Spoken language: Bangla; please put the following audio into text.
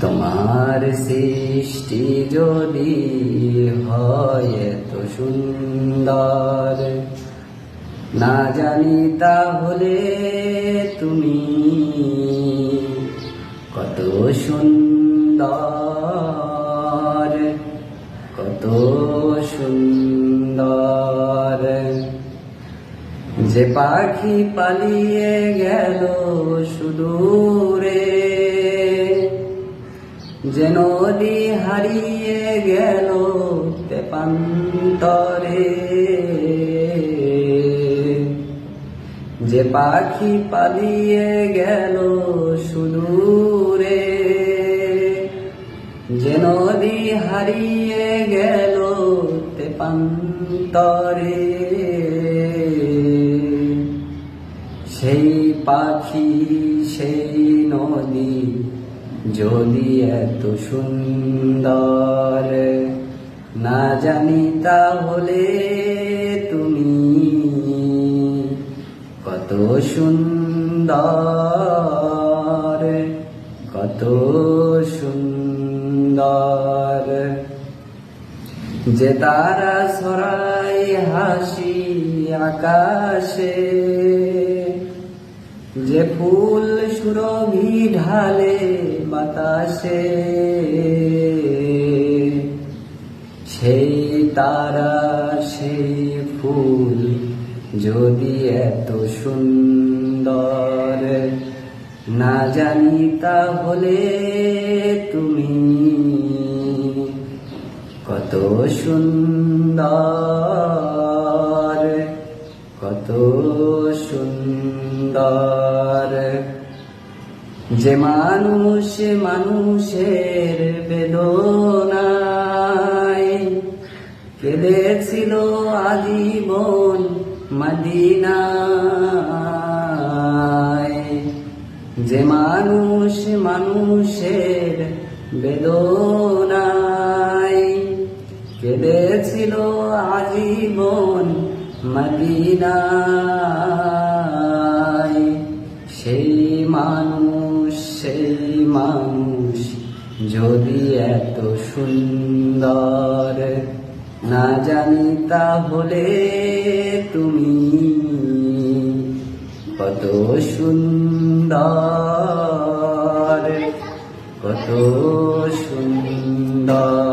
তোমার সৃষ্টি যদি হয় এত সুন্দর। না জানি তাহলে তুমি কত সুন্দর কত সুন্দর। যে পাখি পালিয়ে গেল সুদূরে যে নদী হারিয়ে গেল তেপান্তরে। যে পাখি পালিয়ে গেল সুদূরে যে নদী হারিয়ে গেল তেপান্তরে। সেই পাখি, সেই নদী যদি এত সুন্দর না জানি তাহলে তুমি কত সুন্দর কত সুন্দর। যে তারা সরাই হাসি আকাশে যে ফুল সুরভি ঢালে বাতাসে, সেই তারা, সেই ফুল যদি এত সুন্দর না জানি তাহলে তুমি কত সুন্দর। সুন্দর। যে মানুষ মানুষের বেদনায় কেঁদেছিল আজীবন মদিনায়। যে মানুষ মানুষের বেদনায় কেঁদেছিল আজীবন মদিনায়। সেই মানুষ সেই মানুষ যদি এত সুন্দর না জানি তাহলে তুমি কত সুন্দর কত সুন্দর।